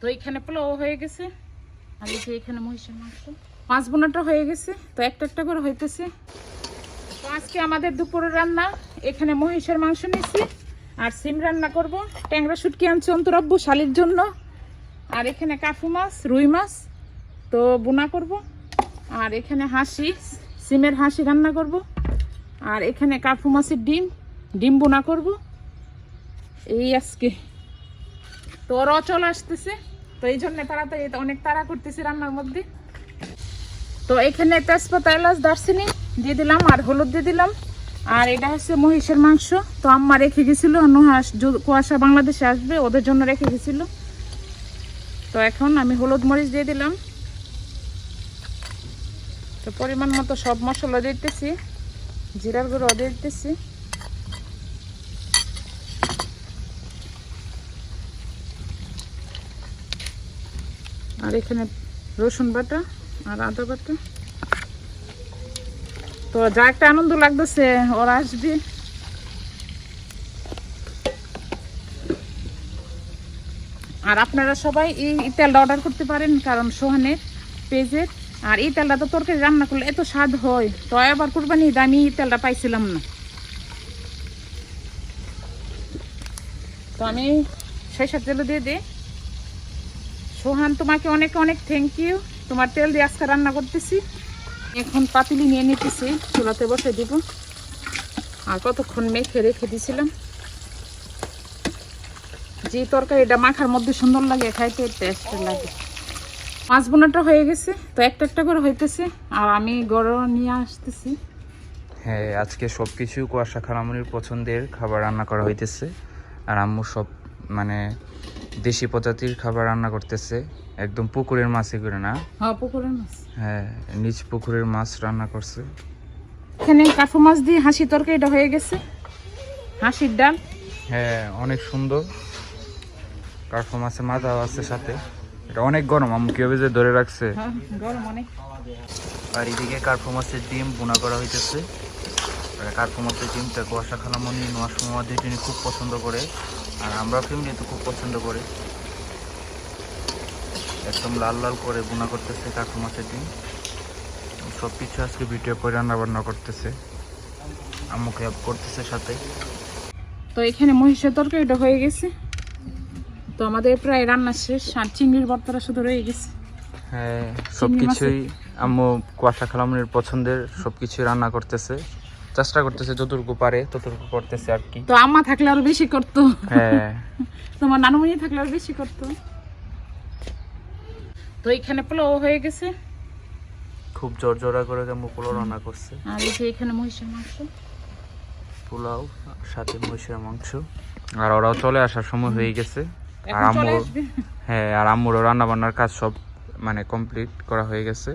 তো এখানে পোলাও হয়ে গেছে। আর এই যে এখানে মহিষের মাংস। পাঁচ বোনাটা হয়ে গেছে। তো একটা একটা করে হইতেছে। তো আজকে আমাদের দুপুরের রান্না, এখানে মহিষের মাংস নিয়েছি আর সিম রান্না করব। ট্যাংরা, শুটকি আনছি অন্তরাব্বু শালির জন্য। আর এখানে কাফু মাছ, রুই মাছ। তো বোনা করব। আর এখানে হাঁসি, সিমের হাসি রান্না করব। আর এখানে কাফু মাছের ডিম। ডিম বোনা করব। এই আজকে। তো অচল আসতেছে। তো এই জন্য তাড়াতাড়ি অনেক তাড়া করতেছি রান্নার মধ্যে। তো এখানে তেজপাতা এলাচ, দারচিনি দিয়ে দিলাম আর হলুদ দিয়ে দিলাম। আর এটা হচ্ছে মহিষের মাংস। তো আম্মা রেখে গেছিল নুহাস কুয়াশা বাংলাদেশে আসবে, ওদের জন্য রেখে গেছিল। তো এখন আমি হলুদ মরিচ দিয়ে দিলাম। তো পরিমাণ মতো সব মশলা দিতেছি, জিরার গুঁড়ো দিতেছি। আর এখানে রসুন বাটা আর আদা বাটা। তো যা একটা আনন্দ লাগতেছে, ওরা আসবে। আর আপনারা সবাই এই তেলটা অর্ডার করতে পারেন, কারণ সোহানের পেজের আর এই তেলটা তো তরকারি রান্না করলে এত স্বাদ হয়। তো এবার কুরবানি এই তেলটা পাইছিলাম না। তো আমি সরিষার তেল দিয়ে দিই। সোহান, তোমাকে অনেক অনেক থ্যাংক ইউ তোমার তেল দিয়ে আজকে রান্না করতেছি। এখন পাতিলি নিয়ে নিতেছি, চুলাতে বসে দিব। আর কতক্ষণ মেখে রেখে দিয়েছিলাম যে তরকারিটা মাখার মধ্যে সুন্দর লাগে, খাইতে টেস্ট লাগে। মাছ বোনাটা হয়ে গেছে, তো একটা একটা করে হইতেছে। আর আমি গরম নিয়ে আসতেছি। হ্যাঁ আজকে সব কিছু কুয়াশা খালামুনির পছন্দের খাবার রান্না করা হইতেছে। আর আম্মু সব মানে দেশি প্রজাতির খাবার রান্না করতেছে। একদম পুকুরের মাছে করে না? হ্যাঁ পুকুরের মাছ। হ্যাঁ নিজ পুকুরের মাছ রান্না করছে। এখানে কাঠু মাছ দিয়ে হাসি তরকারিটা হয়ে গেছে। হাসির ডাল। হ্যাঁ অনেক সুন্দর। কার্ফো মাছের মাথাও আছে সাথে। এটা অনেক গরম আম্মু কীভাবে যে ধরে রাখছে। হ্যাঁ গরম অনেক। আর এদিকে কার্ফো মাছের ডিম বোনা করা হইতেছে। কার্ফো মাছের ডিমটা কুয়াশা খালামনি নোয়ার সময় তিনি খুব পছন্দ করে। আর আমরা ফ্যামিলি তো খুব পছন্দ করি। একদম লাল লাল করে বোনা করতেছে কার্ফো মাছের ডিম সব কিছু আজকে ভিডিও করে রান্না বান্না করতেছে। আম্মুকে হেল্প করতেছে সাথে। তো এখানে মহিষের তরকারিটা হয়ে গেছে। তো আমাদের প্রায় রান্না শেষ আর চিংড়ির ভর্তাটা শুধু রয়ে গেছে। হ্যাঁ সব কিছুই আম্মু কুয়াশা খালামনির পছন্দের সব কিছুই রান্না করতেছে। চেষ্টা করতেছে যতটুকু পারে ততটুকু করতেছে আর কি। তো আম্মা থাকলে আরও বেশি করতো। হ্যাঁ। তোমার নানুমণি থাকলে আরও বেশি করতো। তো এখানে পোলাও হয়ে গেছে। খুব জোর জোরা করে আম্মু পোলাও রান্না করছে। আর এই যে এখানে মহিষের মাংস। পোলাও সাথে মহিষের মাংস। আর ওরাও চলে আসার সময় হয়ে গেছে। আর আম্মুর হ্যাঁ আর আম্মুরও রান্না বান্নার কাজ সব মানে কমপ্লিট করা হয়ে গেছে।